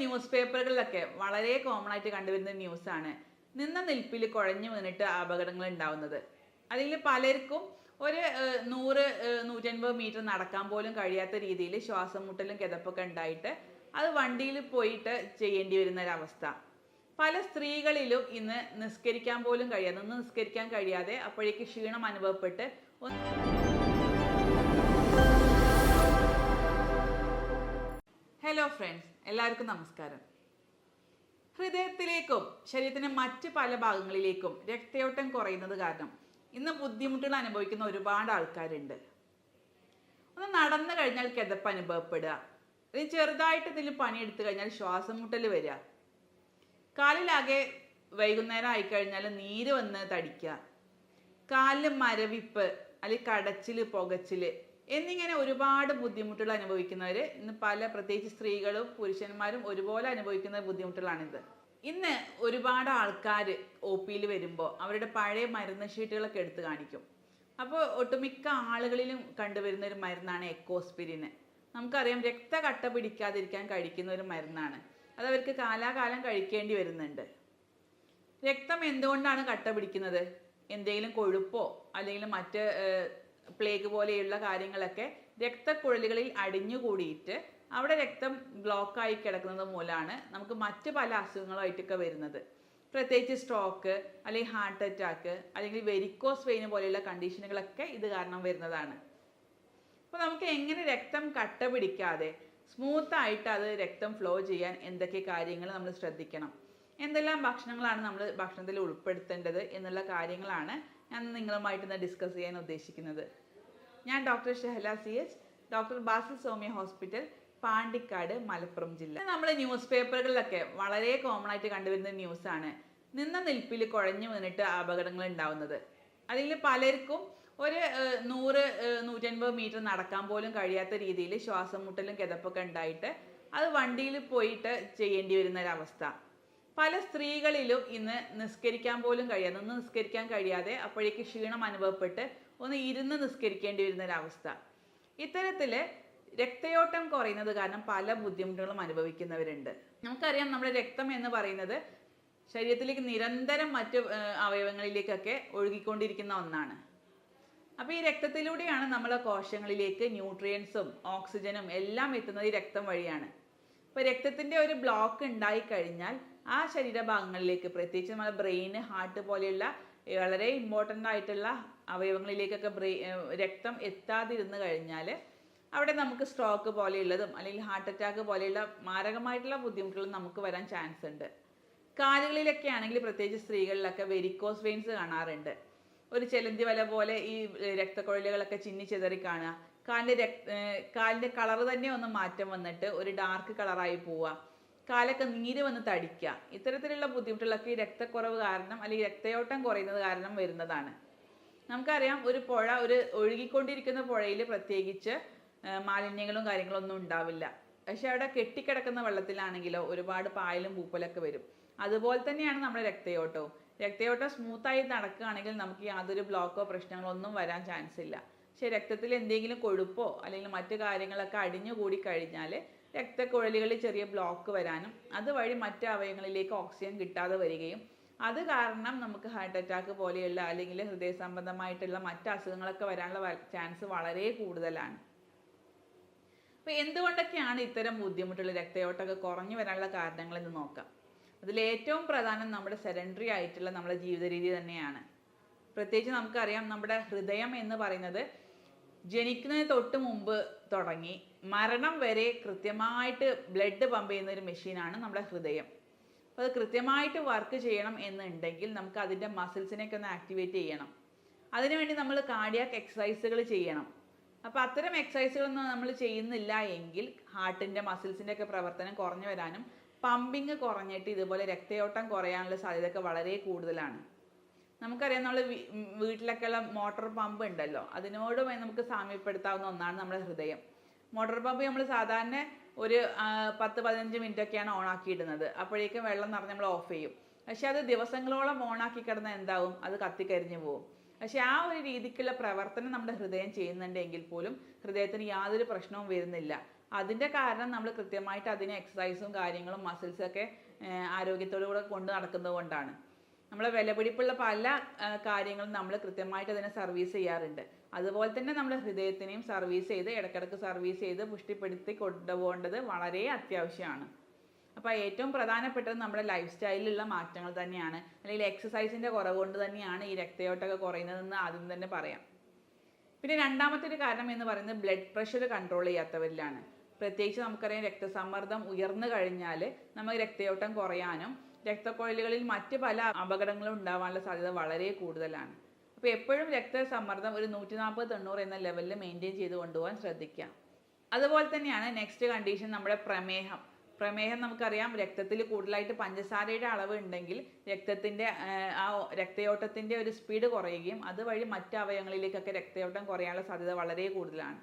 News പേപ്പറുകളിലൊക്കെ വളരെ common ആയിട്ട് കണ്ടുവരുന്ന ന്യൂസാണ്. നിന്ന നിൽപ്പിൽ കുഴഞ്ഞു വീണിട്ട് അപകടങ്ങൾ ഉണ്ടാവുന്നത്. അതിൽ പലർക്കും ഒരു നൂറ് നൂറ്റൻപത് മീറ്റർ നടക്കാൻ പോലും കഴിയാത്ത രീതിയിൽ ശ്വാസം മുട്ടലും കിതപ്പൊക്കെ ഉണ്ടായിട്ട് അത് വണ്ടിയിൽ പോയിട്ട് ചെയ്യേണ്ടി വരുന്ന ഒരവസ്ഥ പല സ്ത്രീകളിലും ഇന്ന് നിസ്കരിക്കാൻ പോലും കഴിയാതെ നിന്ന് നിസ്കരിക്കാൻ കഴിയാതെ അപ്പോഴേക്ക് ക്ഷീണം അനുഭവപ്പെട്ട് ഒന്ന് ഫ്രണ്ട്സ് എല്ലാവർക്കും നമസ്കാരം. ഹൃദയത്തിലേക്കും ശരീരത്തിന്റെ മറ്റ് പല ഭാഗങ്ങളിലേക്കും രക്തയോട്ടം കുറയുന്നത് കാരണം ഇന്ന് ബുദ്ധിമുട്ടുകൾ അനുഭവിക്കുന്ന ഒരുപാട് ആൾക്കാരുണ്ട്. ഒന്ന് നടന്നു കഴിഞ്ഞാൽ കിതപ്പ് അനുഭവപ്പെടുക. ഇനി ചെറുതായിട്ട് എന്തെങ്കിലും പണിയെടുത്തു കഴിഞ്ഞാൽ ശ്വാസം മുട്ടൽ വരിക. കാലിലാകെ വൈകുന്നേരം ആയിക്കഴിഞ്ഞാൽ നീര് വന്ന് തടിക്കുക. കാലിൽ മരവിപ്പ് അല്ലെങ്കിൽ കടച്ചിൽ പുകച്ചിൽ എന്നിങ്ങനെ ഒരുപാട് ബുദ്ധിമുട്ടുകൾ അനുഭവിക്കുന്നവർ ഇന്ന് പല പ്രത്യേകിച്ച് സ്ത്രീകളും പുരുഷന്മാരും ഒരുപോലെ അനുഭവിക്കുന്ന ബുദ്ധിമുട്ടുകളാണിത്. ഇന്ന് ഒരുപാട് ആൾക്കാർ ഒ പിയിൽ വരുമ്പോൾ അവരുടെ പഴയ മരുന്ന് ഷീറ്റുകളൊക്കെ എടുത്ത് കാണിക്കും. അപ്പോൾ ഒട്ടുമിക്ക ആളുകളിലും കണ്ടുവരുന്ന ഒരു മരുന്നാണ് എക്കോസ്പിരിന് നമുക്കറിയാം രക്ത കട്ട പിടിക്കാതിരിക്കാൻ കഴിക്കുന്ന ഒരു മരുന്നാണ്. അത് അവർക്ക് കാലാകാലം കഴിക്കേണ്ടി വരുന്നുണ്ട്. രക്തം എന്തുകൊണ്ടാണ് കട്ട പിടിക്കുന്നത്? എന്തെങ്കിലും കൊഴുപ്പോ അല്ലെങ്കിൽ മറ്റ് പ്ലേഗ് പോലെയുള്ള കാര്യങ്ങളൊക്കെ രക്തക്കുഴലുകളിൽ അടിഞ്ഞുകൂടിയിട്ട് അവിടെ രക്തം ബ്ലോക്കായി കിടക്കുന്നത് മൂലമാണ് നമുക്ക് മറ്റ് പല അസുഖങ്ങളുമായിട്ടൊക്കെ വരുന്നത്. പ്രത്യേകിച്ച് സ്ട്രോക്ക് അല്ലെങ്കിൽ ഹാർട്ട് അറ്റാക്ക് അല്ലെങ്കിൽ വെരിക്കോസ് വെയിൻ പോലെയുള്ള കണ്ടീഷനുകളൊക്കെ ഇത് കാരണം വരുന്നതാണ്. അപ്പോൾ നമുക്ക് എങ്ങനെ രക്തം കട്ട പിടിക്കാതെ സ്മൂത്തായിട്ട് അത് രക്തം ഫ്ലോ ചെയ്യാൻ എന്തൊക്കെ കാര്യങ്ങൾ നമ്മൾ ശ്രദ്ധിക്കണം? എന്തെല്ലാം ഭക്ഷണങ്ങളാണ് നമ്മൾ ഭക്ഷണത്തിൽ ഉൾപ്പെടുത്തേണ്ടത് എന്നുള്ള കാര്യങ്ങളാണ് ഞാൻ നിങ്ങളുമായിട്ട് ഇന്ന് ഡിസ്കസ് ചെയ്യാൻ ഉദ്ദേശിക്കുന്നത്. ഞാൻ doctor Shehala C H doctor Basil Soumya hospital Pandikkad Malappuram ജില്ല. നമ്മൾ ന്യൂസ് പേപ്പറുകളിലൊക്കെ വളരെ കോമൺ ആയിട്ട് കണ്ടുവരുന്ന ന്യൂസാണ് നിന്ന നിൽപ്പിൽ കുഴഞ്ഞു വീണിട്ട് അപകടങ്ങൾ ഉണ്ടാവുന്നത്. അതിൽ പലർക്കും ഒരു നൂറ് നൂറ്റൻപത് മീറ്റർ നടക്കാൻ പോലും കഴിയാത്ത രീതിയിൽ ശ്വാസം മുട്ടലും കിതപ്പൊക്കെ ഉണ്ടായിട്ട് അത് വണ്ടിയിൽ പോയിട്ട് ചെയ്യേണ്ടി വരുന്ന ഒരവസ്ഥ. പല സ്ത്രീകളിലും ഇന്ന് നിസ്കരിക്കാൻ പോലും കഴിയാതെ ഒന്ന് നിസ്കരിക്കാൻ കഴിയാതെ അപ്പോഴേക്ക് ക്ഷീണം അനുഭവപ്പെട്ട് ഒന്ന് ഇരുന്ന് നിസ്കരിക്കേണ്ടി വരുന്ന ഒരവസ്ഥ ഇത്തരത്തിൽ രക്തയോട്ടം കുറയുന്നത് കാരണം പല ബുദ്ധിമുട്ടുകളും അനുഭവിക്കുന്നവരുണ്ട്. നമുക്കറിയാം നമ്മുടെ രക്തം എന്ന് പറയുന്നത് ശരീരത്തിലേക്ക് നിരന്തരം മറ്റ് അവയവങ്ങളിലേക്കൊക്കെ ഒഴുകിക്കൊണ്ടിരിക്കുന്ന ഒന്നാണ്. അപ്പോൾ ഈ രക്തത്തിലൂടെയാണ് നമ്മളെ കോശങ്ങളിലേക്ക് ന്യൂട്രിയൻസും ഓക്സിജനും എല്ലാം എത്തുന്നത് ഈ രക്തം വഴിയാണ്. അപ്പോൾ രക്തത്തിന്റെ ഒരു ബ്ലോക്ക് ഉണ്ടായി കഴിഞ്ഞാൽ ആ ശരീരഭാഗങ്ങളിലേക്ക് പ്രത്യേകിച്ച് നമ്മുടെ ബ്രെയിന് ഹാർട്ട് പോലെയുള്ള വളരെ ഇമ്പോർട്ടന്റ് ആയിട്ടുള്ള അവയവങ്ങളിലേക്കൊക്കെ ബ്രെയിൻ രക്തം എത്താതിരുന്ന് കഴിഞ്ഞാൽ അവിടെ നമുക്ക് സ്ട്രോക്ക് പോലെയുള്ളതും അല്ലെങ്കിൽ ഹാർട്ട് അറ്റാക്ക് പോലെയുള്ള മാരകമായിട്ടുള്ള ബുദ്ധിമുട്ടുകളും നമുക്ക് വരാൻ ചാൻസ് ഉണ്ട്. കാലുകളിലൊക്കെ ആണെങ്കിൽ പ്രത്യേകിച്ച് സ്ത്രീകളിലൊക്കെ വെരിക്കോസ് വെയിൻസ് കാണാറുണ്ട്. ഒരു ചെലന്തി വല പോലെ ഈ രക്തക്കുഴലുകളൊക്കെ ചിന്നി ചിതറി കാണുക. കാലിന്റെ രക് കാലിന്റെ കളർ തന്നെ ഒന്ന് മാറ്റം വന്നിട്ട് ഒരു ഡാർക്ക് കളറായി പോവുക. കാലൊക്കെ നീര് വന്ന് തടിക്കുക ഇത്തരത്തിലുള്ള ബുദ്ധിമുട്ടുകളൊക്കെ ഈ രക്തക്കുറവ് കാരണം അല്ലെങ്കിൽ രക്തയോട്ടം കുറയുന്നത് കാരണം വരുന്നതാണ്. നമുക്കറിയാം ഒരു പുഴ ഒരു ഒഴുകിക്കൊണ്ടിരിക്കുന്ന പുഴയിൽ പ്രത്യേകിച്ച് മാലിന്യങ്ങളും കാര്യങ്ങളും ഒന്നും ഉണ്ടാവില്ല. പക്ഷെ അവിടെ കെട്ടിക്കിടക്കുന്ന വെള്ളത്തിലാണെങ്കിലോ ഒരുപാട് പായലും പൂപ്പലൊക്കെ വരും. അതുപോലെ തന്നെയാണ് നമ്മുടെ രക്തയോട്ടവും. രക്തയോട്ടം സ്മൂത്തായി നടക്കുകയാണെങ്കിൽ നമുക്ക് യാതൊരു ബ്ലോക്കോ പ്രശ്നങ്ങളോ ഒന്നും വരാൻ ചാൻസ് ഇല്ല. പക്ഷേ രക്തത്തിൽ എന്തെങ്കിലും കൊഴുപ്പോ അല്ലെങ്കിൽ മറ്റു കാര്യങ്ങളൊക്കെ അടിഞ്ഞുകൂടി കഴിഞ്ഞാൽ രക്തക്കുഴലുകളിൽ ചെറിയ ബ്ലോക്ക് വരാനും അതുവഴി മറ്റ് അവയവങ്ങളിലേക്ക് ഓക്സിജൻ കിട്ടാതെ വരികയും അത് കാരണം നമുക്ക് ഹാർട്ട് അറ്റാക്ക് പോലെയുള്ള അല്ലെങ്കിൽ ഹൃദയ സംബന്ധമായിട്ടുള്ള മറ്റ് അസുഖങ്ങളൊക്കെ വരാനുള്ള ചാൻസ് വളരെ കൂടുതലാണ്. അപ്പോൾ എന്തുകൊണ്ടൊക്കെയാണ് ഇത്തരം ബുദ്ധിമുട്ടുള്ള രക്തയോട്ടമൊക്കെ കുറഞ്ഞു വരാനുള്ള കാരണങ്ങൾ എന്ന് നോക്കാം. അതിൽ ഏറ്റവും പ്രധാനം നമ്മുടെ സെഡൻഡറി ആയിട്ടുള്ള നമ്മുടെ ജീവിത രീതി തന്നെയാണ്. പ്രത്യേകിച്ച് നമുക്കറിയാം നമ്മുടെ ഹൃദയം എന്ന് പറയുന്നത് ജനിക്കുന്നതിന് തൊട്ട് മുമ്പ് തുടങ്ങി മരണം വരെ കൃത്യമായിട്ട് ബ്ലഡ് പമ്പ് ചെയ്യുന്ന ഒരു മെഷീനാണ് നമ്മുടെ ഹൃദയം. അപ്പോൾ അത് കൃത്യമായിട്ട് വർക്ക് ചെയ്യണം എന്നുണ്ടെങ്കിൽ നമുക്ക് അതിന്റെ മസിൽസിനെയൊക്കെ ഒന്ന് ആക്ടിവേറ്റ് ചെയ്യണം. അതിനുവേണ്ടി നമ്മൾ കാർഡിയാക്ക് എക്സസൈസുകൾ ചെയ്യണം. അപ്പോൾ അത്തരം എക്സസൈസുകളൊന്നും നമ്മൾ ചെയ്യുന്നില്ല എങ്കിൽ ഹാർട്ടിന്റെ മസിൽസിന്റെ ഒക്കെ പ്രവർത്തനം കുറഞ്ഞു വരാനും പമ്പിങ് കുറഞ്ഞിട്ട് ഇതുപോലെ രക്തയോട്ടം കുറയാനുള്ള സാധ്യതയൊക്കെ വളരെ കൂടുതലാണ്. നമുക്കറിയാം നമ്മൾ വീട്ടിലൊക്കെയുള്ള മോട്ടോർ പമ്പ് ഉണ്ടല്ലോ. അതിനോട് നമുക്ക് സാമ്യപ്പെടുത്താവുന്ന ഒന്നാണ് നമ്മുടെ ഹൃദയം. മോട്ടോർ പമ്പ് നമ്മൾ സാധാരണ ഒരു പത്ത് പതിനഞ്ച് മിനിറ്റ് ഒക്കെയാണ് ഓൺ ആക്കിയിടുന്നത് അപ്പോഴേക്കും വെള്ളം നിറഞ്ഞ് നമ്മൾ ഓഫ് ചെയ്യും. പക്ഷെ അത് ദിവസങ്ങളോളം ഓണാക്കി കിടന്നാൽ എന്താവും? അത് കത്തിക്കരിഞ്ഞു പോകും. പക്ഷെ ആ ഒരു രീതിക്കുള്ള പ്രവർത്തനം നമ്മുടെ ഹൃദയം ചെയ്യുന്നുണ്ടെങ്കിൽ പോലും ഹൃദയത്തിന് യാതൊരു പ്രശ്നവും വരുന്നില്ല. അതിന്റെ കാരണം നമ്മൾ കൃത്യമായിട്ട് അതിന് എക്സസൈസും കാര്യങ്ങളും മസിൽസൊക്കെ ആരോഗ്യത്തോടു കൂടെ കൊണ്ട് നടക്കുന്നത് കൊണ്ടാണ്. നമ്മളെ വിലപിടിപ്പുള്ള പല കാര്യങ്ങളും നമ്മൾ കൃത്യമായിട്ട് അതിനെ സർവീസ് ചെയ്യാറുണ്ട്. അതുപോലെ തന്നെ നമ്മുടെ ഹൃദയത്തിനെയും സർവീസ് ചെയ്ത് ഇടയ്ക്കിടയ്ക്ക് സർവീസ് ചെയ്ത് പുഷ്ടിപ്പെടുത്തി കൊണ്ടുപോകേണ്ടത് വളരെ അത്യാവശ്യമാണ്. അപ്പോൾ ഏറ്റവും പ്രധാനപ്പെട്ടത് നമ്മുടെ ലൈഫ് സ്റ്റൈലിലുള്ള മാറ്റങ്ങൾ തന്നെയാണ്. അല്ലെങ്കിൽ എക്സസൈസിന്റെ കുറവ് കൊണ്ട് തന്നെയാണ് ഈ രക്തയോട്ടമൊക്കെ കുറയുന്നതെന്ന് ആദ്യം തന്നെ പറയാം. പിന്നെ രണ്ടാമത്തെ ഒരു കാരണം എന്ന് പറയുന്നത് ബ്ലഡ് പ്രഷർ കൺട്രോൾ ചെയ്യാത്തവരിലാണ്. പ്രത്യേകിച്ച് നമുക്കറിയാം രക്തസമ്മർദ്ദം ഉയർന്നു കഴിഞ്ഞാൽ നമുക്ക് രക്തയോട്ടം കുറയാനും രക്തക്കൊഴലുകളിൽ മറ്റ് പല അപകടങ്ങളും ഉണ്ടാവാനുള്ള സാധ്യത വളരെ കൂടുതലാണ്. അപ്പോൾ എപ്പോഴും രക്തസമ്മർദ്ദം ഒരു നൂറ്റി നാൽപ്പത് തൊണ്ണൂറ് എന്ന ലെവലിൽ മെയിന്റെയിൻ ചെയ്ത് കൊണ്ടുപോകാൻ ശ്രദ്ധിക്കുക അതുപോലെ തന്നെയാണ് നെക്സ്റ്റ് കണ്ടീഷൻ നമ്മുടെ പ്രമേഹം. പ്രമേഹം നമുക്കറിയാം രക്തത്തിൽ കൂടുതലായിട്ട് പഞ്ചസാരയുടെ അളവ് ഉണ്ടെങ്കിൽ രക്തത്തിന്റെ ആ രക്തയോട്ടത്തിന്റെ ഒരു സ്പീഡ് കുറയുകയും അതുവഴി മറ്റ് അവയവങ്ങളിലേക്കൊക്കെ രക്തയോട്ടം കുറയാനുള്ള സാധ്യത വളരെ കൂടുതലാണ്.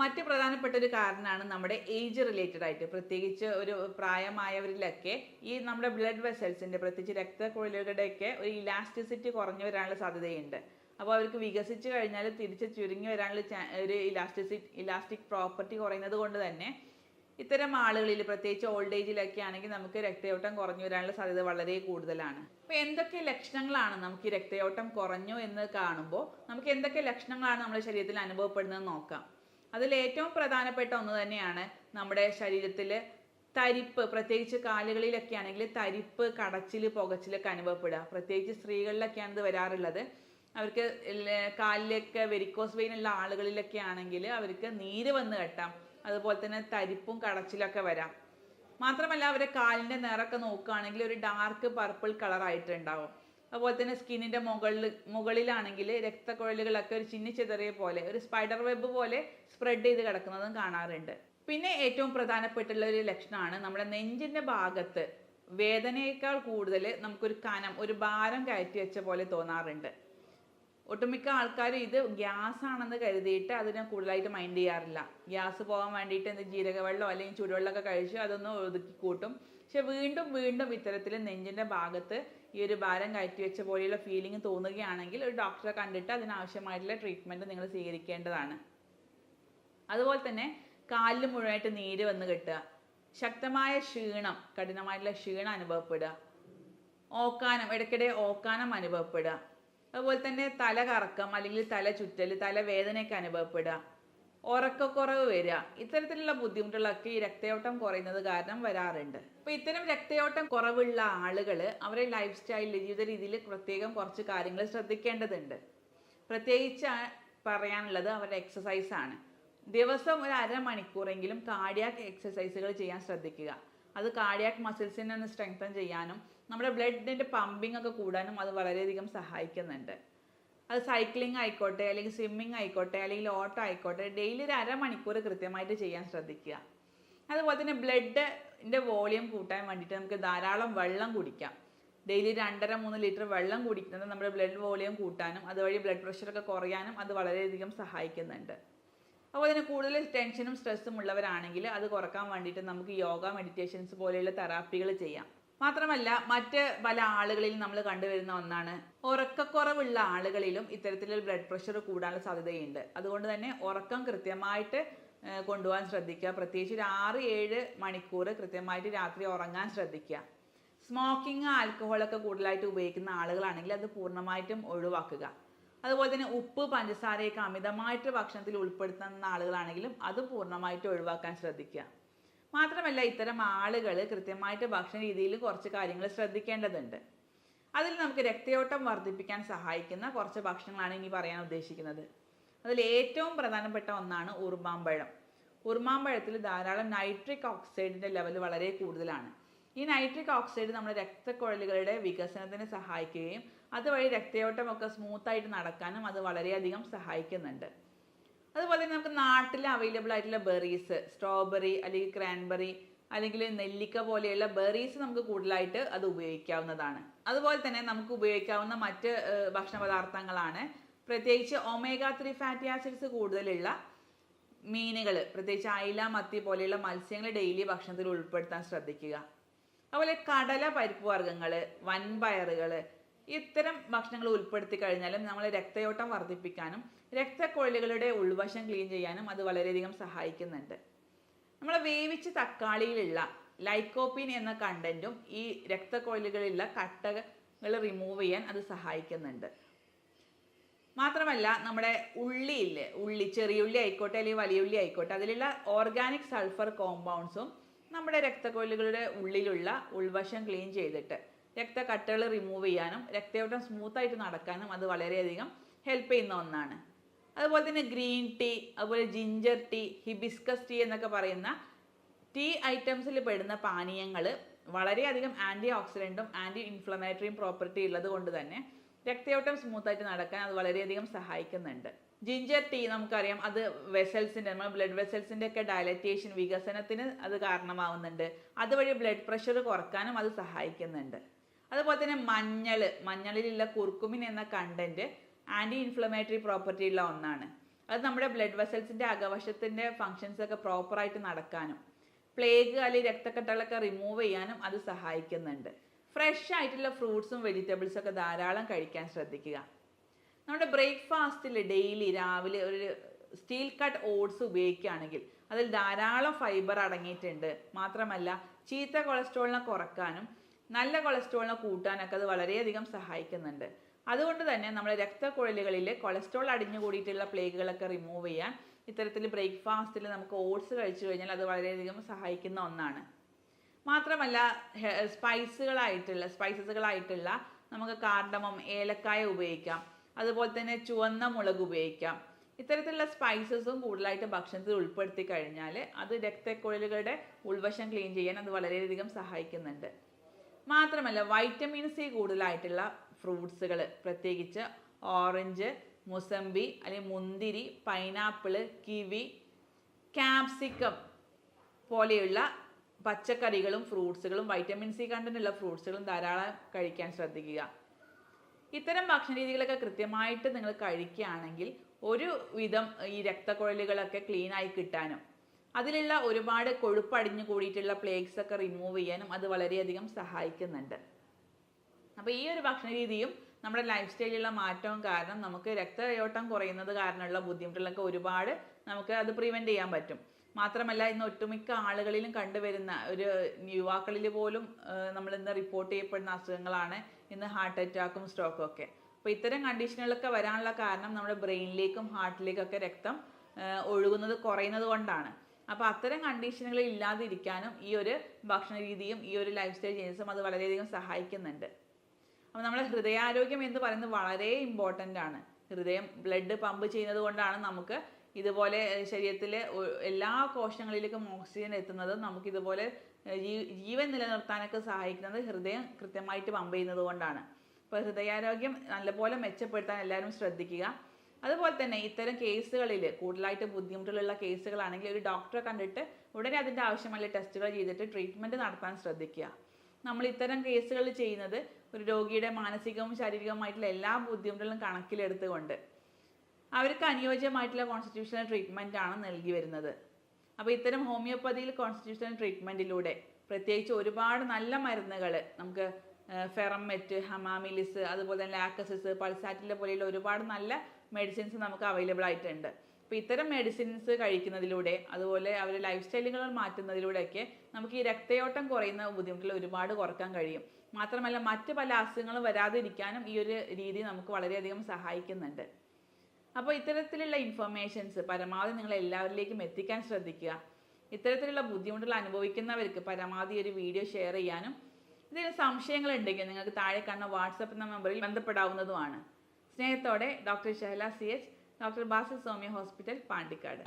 മറ്റ് പ്രധാനപ്പെട്ട ഒരു കാരണമാണ് നമ്മുടെ ഏജ് റിലേറ്റഡ് ആയിട്ട്. പ്രത്യേകിച്ച് ഒരു പ്രായമായവരിലൊക്കെ ഈ നമ്മുടെ ബ്ലഡ് വെസൽസിന്റെ പ്രത്യേകിച്ച് രക്തക്കുഴലുകളുടെയൊക്കെ ഒരു ഇലാസ്റ്റിസിറ്റി കുറഞ്ഞു വരാനുള്ള സാധ്യതയുണ്ട്. അപ്പോൾ അവർക്ക് വികസിച്ചു കഴിഞ്ഞാൽ തിരിച്ച് ചുരുങ്ങി വരാനുള്ള ഒരു ഇലാസ്റ്റിസിറ്റി ഇലാസ്റ്റിക് പ്രോപ്പർട്ടി കുറയുന്നത് കൊണ്ട് തന്നെ ഇത്തരം ആളുകളിൽ പ്രത്യേകിച്ച് ഓൾഡ് ഏജിലൊക്കെ ആണെങ്കിൽ നമുക്ക് രക്തയോട്ടം കുറഞ്ഞു വരാനുള്ള സാധ്യത വളരെ കൂടുതലാണ്. അപ്പോൾ എന്തൊക്കെ ലക്ഷണങ്ങളാണ് നമുക്ക് ഈ രക്തയോട്ടം കുറഞ്ഞു എന്ന് കാണുമ്പോൾ നമുക്ക് എന്തൊക്കെ ലക്ഷണങ്ങളാണ് നമ്മുടെ ശരീരത്തിൽ അനുഭവപ്പെടുന്നത് നോക്കാം. അതിൽ ഏറ്റവും പ്രധാനപ്പെട്ട ഒന്ന് തന്നെയാണ് നമ്മുടെ ശരീരത്തിൽ തരിപ്പ്. പ്രത്യേകിച്ച് കാലുകളിലൊക്കെ ആണെങ്കിൽ തരിപ്പ് കടച്ചിൽ പുകച്ചിലൊക്കെ അനുഭവപ്പെടുക. പ്രത്യേകിച്ച് സ്ത്രീകളിലൊക്കെയാണ് ഇത് വരാറുള്ളത്. അവർക്ക് കാലിലൊക്കെ വെരിക്കോസ് വെയിൻ ഉള്ള ആളുകളിലൊക്കെ ആണെങ്കിൽ അവർക്ക് നീര് വന്ന് കെട്ടാം. അതുപോലെ തന്നെ തരിപ്പും കടച്ചിലൊക്കെ വരാം. മാത്രമല്ല അവരുടെ കാലിന്റെ നിറമൊക്കെ നോക്കുകയാണെങ്കിൽ ഒരു ഡാർക്ക് പർപ്പിൾ കളർ കളറായിട്ടുണ്ടാവും അതുപോലെ തന്നെ സ്കിന്നിന്റെ മുകളിൽ മുകളിലാണെങ്കിൽ രക്തക്കുഴലുകളൊക്കെ ഒരു ചിന്നി ചിതറിയ പോലെ ഒരു സ്പൈഡർ വെബ് പോലെ സ്പ്രെഡ് ചെയ്ത് കിടക്കുന്നതും കാണാറുണ്ട്. പിന്നെ ഏറ്റവും പ്രധാനപ്പെട്ടുള്ള ഒരു ലക്ഷണമാണ് നമ്മുടെ നെഞ്ചിന്റെ ഭാഗത്ത് വേദനയേക്കാൾ കൂടുതൽ നമുക്കൊരു കനം ഒരു ഭാരം കയറ്റി വെച്ച പോലെ തോന്നാറുണ്ട്. ഒട്ടുമിക്ക ആൾക്കാരും ഇത് ഗ്യാസ് ആണെന്ന് കരുതിയിട്ട് അതിനെ കൂടുതലായിട്ട് മൈൻഡ് ചെയ്യാറില്ല. ഗ്യാസ് പോകാൻ വേണ്ടിയിട്ട് എന്ത് ജീരകവെള്ളം അല്ലെങ്കിൽ ചൂടുവെള്ളമൊക്കെ കഴിച്ച് അതൊന്ന് ഒതുക്കി കൂട്ടും. പക്ഷെ വീണ്ടും വീണ്ടും ഇത്തരത്തിൽ നെഞ്ചിന്റെ ഭാഗത്ത് ഈ ഒരു ഭാരം കയറ്റി വെച്ച പോലെയുള്ള ഫീലിംഗ് തോന്നുകയാണെങ്കിൽ ഒരു ഡോക്ടറെ കണ്ടിട്ട് അതിനാവശ്യമായിട്ടുള്ള ട്രീറ്റ്മെന്റ് നിങ്ങൾ സ്വീകരിക്കേണ്ടതാണ്. അതുപോലെ തന്നെ കാലിൽ മുഴുവനായിട്ട് നീര് വന്ന് കെട്ടുക. ശക്തമായ ക്ഷീണം കഠിനമായിട്ടുള്ള ക്ഷീണം അനുഭവപ്പെടുക. ഓക്കാനം ഇടയ്ക്കിടെ ഓക്കാനം അനുഭവപ്പെടുക. അതുപോലെ തന്നെ തല കറക്കം അല്ലെങ്കിൽ തല ചുറ്റൽ തലവേദനയൊക്കെ അനുഭവപ്പെടുക. ഉറക്കക്കുറവ് വരിക. ഇത്തരത്തിലുള്ള ബുദ്ധിമുട്ടുകളൊക്കെ ഈ രക്തയോട്ടം കുറയുന്നത് കാരണം വരാറുണ്ട്. അപ്പോൾ ഇത്തരം രക്തയോട്ടം കുറവുള്ള ആളുകൾ അവരുടെ ലൈഫ് സ്റ്റൈലിൽ ജീവിത രീതിയിൽ പ്രത്യേകം കുറച്ച് കാര്യങ്ങൾ ശ്രദ്ധിക്കേണ്ടതുണ്ട്. പ്രത്യേകിച്ച് പറയാനുള്ളത് അവരുടെ എക്സസൈസ് ആണ്. ദിവസം ഒരു അരമണിക്കൂറെങ്കിലും കാർഡിയാക് എക്സസൈസുകൾ ചെയ്യാൻ ശ്രദ്ധിക്കുക. അത് കാർഡിയാക് മസിൽസിനെ ഒന്ന് സ്ട്രെങ്തൻ ചെയ്യാനും നമ്മുടെ ബ്ലഡിന്റെ പമ്പിംഗ് ഒക്കെ കൂടാനും അത് വളരെയധികം സഹായിക്കുന്നുണ്ട്. അത് സൈക്ലിംഗ് ആയിക്കോട്ടെ അല്ലെങ്കിൽ സ്വിമ്മിങ് ആയിക്കോട്ടെ അല്ലെങ്കിൽ ഓട്ടം ആയിക്കോട്ടെ ഡെയിലി ഒരു അരമണിക്കൂർ കൃത്യമായിട്ട് ചെയ്യാൻ ശ്രദ്ധിക്കുക. അതുപോലെ തന്നെ ബ്ലഡിന്റെ വോളിയം കൂട്ടാൻ വേണ്ടിയിട്ട് നമുക്ക് ധാരാളം വെള്ളം കുടിക്കാം. ഡെയിലി രണ്ടര മൂന്ന് ലിറ്റർ വെള്ളം കുടിക്കുന്നത് നമ്മുടെ ബ്ലഡ് വോളിയം കൂട്ടാനും അതുവഴി ബ്ലഡ് പ്രഷറൊക്കെ കുറയാനും അത് വളരെയധികം സഹായിക്കുന്നുണ്ട്. അതുപോലെ തന്നെ കൂടുതൽ ടെൻഷനും സ്ട്രെസ്സും ഉള്ളവരാണെങ്കിൽ അത് കുറയ്ക്കാൻ വേണ്ടിയിട്ട് നമുക്ക് യോഗ മെഡിറ്റേഷൻസ് പോലെയുള്ള തെറാപ്പികൾ ചെയ്യാം. മാത്രമല്ല മറ്റ് പല ആളുകളിൽ നമ്മൾ കണ്ടുവരുന്ന ഒന്നാണ് ഉറക്കക്കുറവുള്ള ആളുകളിലും ഇത്തരത്തിലുള്ള ബ്ലഡ് പ്രഷർ കൂടാനുള്ള സാധ്യതയുണ്ട്. അതുകൊണ്ട് തന്നെ ഉറക്കം കൃത്യമായിട്ട് കൊണ്ടുപോകാൻ ശ്രദ്ധിക്കുക. പ്രത്യേകിച്ച് ഒരു ആറ് ഏഴ് മണിക്കൂർ കൃത്യമായിട്ട് രാത്രി ഉറങ്ങാൻ ശ്രദ്ധിക്കുക. സ്മോക്കിംഗ് ആൽക്കഹോളൊക്കെ കൂടുതലായിട്ട് ഉപയോഗിക്കുന്ന ആളുകളാണെങ്കിൽ അത് പൂർണമായിട്ടും ഒഴിവാക്കുക. അതുപോലെ തന്നെ ഉപ്പ് പഞ്ചസാരയൊക്കെ അമിതമായിട്ട് ഭക്ഷണത്തിൽ ഉൾപ്പെടുത്തുന്ന ആളുകളാണെങ്കിലും അത് പൂർണമായിട്ട് ഒഴിവാക്കാൻ ശ്രദ്ധിക്കുക. മാത്രമല്ല ഇത്തരം ആളുകൾ കൃത്യമായിട്ട് ഭക്ഷണ രീതിയിൽ കുറച്ച് കാര്യങ്ങൾ ശ്രദ്ധിക്കേണ്ടതുണ്ട്. അതിൽ നമുക്ക് രക്തയോട്ടം വർദ്ധിപ്പിക്കാൻ സഹായിക്കുന്ന കുറച്ച് ഭക്ഷണങ്ങളാണ് ഇനി പറയാൻ ഉദ്ദേശിക്കുന്നത്. അതിൽ ഏറ്റവും പ്രധാനപ്പെട്ട ഒന്നാണ് ഉറുമാമ്പഴം. ഉറുമാമ്പഴത്തിൽ ധാരാളം നൈട്രിക് ഓക്സൈഡിന്റെ ലെവൽ വളരെ കൂടുതലാണ്. ഈ നൈട്രിക് ഓക്സൈഡ് നമ്മുടെ രക്തക്കുഴലുകളുടെ വികസനത്തിന് സഹായിക്കുകയും അതുവഴി രക്തയോട്ടമൊക്കെ സ്മൂത്തായിട്ട് നടക്കാനും അത് വളരെയധികം സഹായിക്കുന്നുണ്ട്. അതുപോലെ നമുക്ക് നാട്ടിൽ അവൈലബിൾ ആയിട്ടുള്ള ബെറീസ് സ്ട്രോബെറി അല്ലെങ്കിൽ ക്രാൻബെറി അല്ലെങ്കിൽ നെല്ലിക്ക പോലെയുള്ള ബെറീസ് നമുക്ക് കൂടുതലായിട്ട് അത് ഉപയോഗിക്കാവുന്നതാണ്. അതുപോലെ തന്നെ നമുക്ക് ഉപയോഗിക്കാവുന്ന മറ്റ് ഭക്ഷണ പദാർത്ഥങ്ങളാണ് പ്രത്യേകിച്ച് ഒമേഗ ത്രീ ഫാറ്റി ആസിഡ്സ് കൂടുതലുള്ള മീനുകൾ പ്രത്യേകിച്ച് അയില മത്തി പോലെയുള്ള മത്സ്യങ്ങൾ ഡെയിലി ഭക്ഷണത്തിൽ ഉൾപ്പെടുത്താൻ ശ്രദ്ധിക്കുക. അതുപോലെ കടല പരിപ്പ് വർഗങ്ങൾ വൻപയറുകൾ ഇത്തരം ഭക്ഷണങ്ങൾ ഉൾപ്പെടുത്തി കഴിഞ്ഞാലും നമ്മളെ രക്തയോട്ടം വർദ്ധിപ്പിക്കാനും രക്തക്കൊഴലുകളുടെ ഉൾവശം ക്ലീൻ ചെയ്യാനും അത് വളരെയധികം സഹായിക്കുന്നുണ്ട്. നമ്മൾ വേവിച്ച തക്കാളിയിലുള്ള ലൈക്കോപ്പിൻ എന്ന കണ്ടന്റും ഈ രക്തക്കൊഴലുകളിലുള്ള കട്ടകൾ റിമൂവ് ചെയ്യാൻ അത് സഹായിക്കുന്നുണ്ട്. മാത്രമല്ല നമ്മുടെ ഉള്ളിയില്ലേ ഉള്ളി ചെറിയ ഉള്ളി ആയിക്കോട്ടെ അല്ലെങ്കിൽ വലിയ ഉള്ളി ആയിക്കോട്ടെ അതിലുള്ള ഓർഗാനിക് സൾഫർ കോമ്പൗണ്ട്സും നമ്മുടെ രക്തക്കൊഴലുകളുടെ ഉള്ളിലുള്ള ഉൾവശം ക്ലീൻ ചെയ്തിട്ട് രക്തക്കട്ടകൾ റിമൂവ് ചെയ്യാനും രക്തയോട്ടം സ്മൂത്തായിട്ട് നടക്കാനും അത് വളരെയധികം ഹെൽപ്പ് ചെയ്യുന്ന ഒന്നാണ്. അതുപോലെ തന്നെ ഗ്രീൻ ടീ അതുപോലെ ജിഞ്ചർ ടീ ഹിബിസ്കസ് ടീ എന്നൊക്കെ പറയുന്ന ടീ ഐറ്റംസിൽ പെടുന്ന പാനീയങ്ങൾ വളരെയധികം ആന്റി ഓക്സിഡന്റും ആന്റി ഇൻഫ്ലമേറ്ററിയും പ്രോപ്പർട്ടി ഉള്ളത് കൊണ്ട് തന്നെ രക്തയോട്ടം സ്മൂത്തായിട്ട് നടക്കാൻ അത് വളരെയധികം സഹായിക്കുന്നുണ്ട്. ജിഞ്ചർ ടീ നമുക്കറിയാം അത് വെസൽസിന്റെ നമ്മൾ ബ്ലഡ് വെസൽസിന്റെ ഒക്കെ ഡയലറ്റേഷൻ വികസനത്തിന് അത് കാരണമാവുന്നുണ്ട്. അതുവഴി ബ്ലഡ് പ്രഷർ കുറക്കാനും അത് സഹായിക്കുന്നുണ്ട്. അതുപോലെ തന്നെ മഞ്ഞൾ മഞ്ഞളിലുള്ള കുർക്കുമിൻ എന്ന കണ്ടന്റ് ആന്റി ഇൻഫ്ലമേറ്ററി പ്രോപ്പർട്ടി ഉള്ള ഒന്നാണ്. അത് നമ്മുടെ ബ്ലഡ് വെസൽസിന്റെ അകവശത്തിന്റെ ഫങ്ഷൻസ് ഒക്കെ പ്രോപ്പറായിട്ട് നടക്കാനും പ്ലേഗ് അല്ലെങ്കിൽ രക്തക്കെട്ടകളൊക്കെ റിമൂവ് ചെയ്യാനും അത് സഹായിക്കുന്നുണ്ട്. ഫ്രഷ് ആയിട്ടുള്ള ഫ്രൂട്ട്സും വെജിറ്റബിൾസും ഒക്കെ ധാരാളം കഴിക്കാൻ ശ്രദ്ധിക്കുക. നമ്മുടെ ബ്രേക്ക്ഫാസ്റ്റിൽ ഡെയിലി രാവിലെ ഒരു സ്റ്റീൽ കട്ട് ഓട്സ് ഉപയോഗിക്കുകയാണെങ്കിൽ അതിൽ ധാരാളം ഫൈബർ അടങ്ങിയിട്ടുണ്ട്. മാത്രമല്ല ചീത്ത കൊളസ്ട്രോളിനെ കുറക്കാനും നല്ല കൊളസ്ട്രോളിനെ കൂട്ടാനൊക്കെ അത് വളരെയധികം സഹായിക്കുന്നുണ്ട്. അതുകൊണ്ട് തന്നെ നമ്മുടെ രക്തക്കുഴലുകളിൽ കൊളസ്ട്രോൾ അടിഞ്ഞുകൂടിയിട്ടുള്ള പ്ലേഗുകളൊക്കെ റിമൂവ് ചെയ്യാൻ ഇത്തരത്തിൽ ബ്രേക്ക്ഫാസ്റ്റിൽ നമുക്ക് ഓട്സ് കഴിച്ചു കഴിഞ്ഞാൽ അത് വളരെയധികം സഹായിക്കുന്ന ഒന്നാണ്. മാത്രമല്ല സ്പൈസുകളായിട്ടുള്ള സ്പൈസസുകളായിട്ടുള്ള നമുക്ക് കാർഡമം ഏലക്കായ ഉപയോഗിക്കാം. അതുപോലെ തന്നെ ചുവന്ന മുളക് ഉപയോഗിക്കാം. ഇത്തരത്തിലുള്ള സ്പൈസസും കൂടുതലായിട്ട് ഭക്ഷണത്തിൽ ഉൾപ്പെടുത്തി കഴിഞ്ഞാൽ അത് രക്തക്കുഴലുകളുടെ ഉൾവശം ക്ലീൻ ചെയ്യാൻ അത് വളരെയധികം സഹായിക്കുന്നുണ്ട്. മാത്രമല്ല വൈറ്റമിൻ സി കൂടുതലായിട്ടുള്ള ഫ്രൂട്ട്സുകൾ പ്രത്യേകിച്ച് ഓറഞ്ച് മുസമ്പി അല്ലെങ്കിൽ മുന്തിരി പൈനാപ്പിൾ കിവി ക്യാപ്സിക്കം പോലെയുള്ള പച്ചക്കറികളും ഫ്രൂട്ട്സുകളും വൈറ്റമിൻ സി കണ്ടന്റുള്ള ഫ്രൂട്ട്സുകളും ധാരാളം കഴിക്കാൻ ശ്രദ്ധിക്കുക. ഇത്തരം ഭക്ഷണ രീതികളൊക്കെ കൃത്യമായിട്ട് നിങ്ങൾ കഴിക്കുകയാണെങ്കിൽ ഒരു വിധം ഈ രക്തക്കുഴലുകളൊക്കെ ക്ലീനായി കിട്ടാനും അതിലുള്ള ഒരുപാട് കൊഴുപ്പടിഞ്ഞു കൂടിയിട്ടുള്ള പ്ലേഗ്സ് ഒക്കെ റിമൂവ് ചെയ്യാനും അത് വളരെയധികം സഹായിക്കുന്നുണ്ട്. അപ്പോൾ ഈ ഒരു ഭക്ഷണ രീതിയും നമ്മുടെ ലൈഫ് സ്റ്റൈലിലുള്ള മാറ്റവും കാരണം നമുക്ക് രക്തയോട്ടം കുറയുന്നത് കാരണമുള്ള ബുദ്ധിമുട്ടുകളൊക്കെ ഒരുപാട് നമുക്ക് അത് പ്രിവെന്റ് ചെയ്യാൻ പറ്റും. മാത്രമല്ല ഇന്ന് ഒട്ടുമിക്ക ആളുകളിലും കണ്ടുവരുന്ന ഒരു യുവാക്കളിൽ പോലും നമ്മൾ ഇന്ന് റിപ്പോർട്ട് ചെയ്യപ്പെടുന്ന അസുഖങ്ങളാണ് ഇന്ന് ഹാർട്ട് അറ്റാക്കും സ്ട്രോക്കും ഒക്കെ. അപ്പോൾ ഇത്തരം കണ്ടീഷനുകളൊക്കെ വരാനുള്ള കാരണം നമ്മുടെ ബ്രെയിനിലേക്കും ഹാർട്ടിലേക്കൊക്കെ രക്തം ഒഴുകുന്നത് കുറയുന്നത് കൊണ്ടാണ്. അപ്പോൾ അത്തരം കണ്ടീഷനുകൾ ഇല്ലാതിരിക്കാനും ഈ ഒരു ഭക്ഷണ രീതിയും ഈ ഒരു ലൈഫ് സ്റ്റൈൽ ചേഞ്ചസും അത് വളരെയധികം സഹായിക്കുന്നുണ്ട്. അപ്പോൾ നമ്മുടെ ഹൃദയാരോഗ്യം എന്ന് പറയുന്നത് വളരെ ഇമ്പോർട്ടന്റ് ആണ്. ഹൃദയം ബ്ലഡ് പമ്പ് ചെയ്യുന്നത് കൊണ്ടാണ് നമുക്ക് ഇതുപോലെ ശരീരത്തിലെ എല്ലാ കോശങ്ങളിലേക്കും ഓക്സിജൻ എത്തുന്നത്. നമുക്ക് ഇതുപോലെ ജീവൻ നിലനിർത്താനൊക്കെ സഹായിക്കുന്നത് ഹൃദയം കൃത്യമായിട്ട് പമ്പ് ചെയ്യുന്നത് കൊണ്ടാണ്. അപ്പോൾ ഹൃദയാരോഗ്യം നല്ലപോലെ മെച്ചപ്പെടുത്താൻ എല്ലാവരും ശ്രദ്ധിക്കുക. അതുപോലെ തന്നെ ഇത്തരം കേസുകളിൽ കൂടുതലായിട്ട് ബുദ്ധിമുട്ടുള്ള കേസുകളാണെങ്കിൽ ഒരു ഡോക്ടറെ കണ്ടിട്ട് ഉടനെ അതിന്റെ ആവശ്യമായ ടെസ്റ്റുകൾ ചെയ്തിട്ട് ട്രീറ്റ്മെന്റ് നടത്താൻ ശ്രദ്ധിക്കുക. നമ്മൾ ഇത്തരം കേസുകൾ ചെയ്യുന്നത് ഒരു രോഗിയുടെ മാനസികവും ശാരീരികവുമായിട്ടുള്ള എല്ലാ ബുദ്ധിമുട്ടുകളും കണക്കിലെടുത്തുകൊണ്ട് അവർക്ക് അനുയോജ്യമായിട്ടുള്ള കോൺസ്റ്റിറ്റ്യൂഷണൽ ട്രീറ്റ്മെന്റ് ആണ് നൽകി വരുന്നത്. അപ്പോൾ ഇത്തരം ഹോമിയോപ്പതിയിൽ കോൺസ്റ്റിറ്റ്യൂഷണൽ ട്രീറ്റ്മെന്റിലൂടെ പ്രത്യേകിച്ച് ഒരുപാട് നല്ല മരുന്നുകൾ നമുക്ക് ഫെറമെറ്റ് ഹമാമിലിസ് അതുപോലെ തന്നെ ലാക്കസിസ് പൾസാറ്റിലെ പോലെയുള്ള ഒരുപാട് നല്ല മെഡിസിൻസ് നമുക്ക് അവൈലബിൾ ആയിട്ടുണ്ട്. അപ്പോൾ ഇത്തരം മെഡിസിൻസ് കഴിക്കുന്നതിലൂടെ അതുപോലെ അവരുടെ ലൈഫ് സ്റ്റൈലുകൾ മാറ്റുന്നതിലൂടെയൊക്കെ നമുക്ക് ഈ രക്തയോട്ടം കുറയുന്ന ബുദ്ധിമുട്ടുകൾ ഒരുപാട് കുറയ്ക്കാൻ കഴിയും. മാത്രമല്ല മറ്റ് പല അസുഖങ്ങളും വരാതിരിക്കാനും ഈ ഒരു രീതി നമുക്ക് വളരെയധികം സഹായിക്കുന്നുണ്ട്. അപ്പോൾ ഇത്തരത്തിലുള്ള ഇൻഫർമേഷൻസ് പരമാവധി നിങ്ങൾ എല്ലാവരിലേക്കും എത്തിക്കാൻ ശ്രദ്ധിക്കുക. ഇത്തരത്തിലുള്ള ബുദ്ധിമുട്ടുകൾ അനുഭവിക്കുന്നവർക്ക് പരമാവധി ഒരു വീഡിയോ ഷെയർ ചെയ്യാനും ഇതിന് സംശയങ്ങൾ ഉണ്ടെങ്കിൽ നിങ്ങൾക്ക് താഴെ കാണുന്ന വാട്സപ്പ് നമ്പറിൽ ബന്ധപ്പെടാവുന്നതുമാണ്. സ്നേഹത്തോടെ doctor Shahala C H doctor Basil Soumya hospital Pandikkad.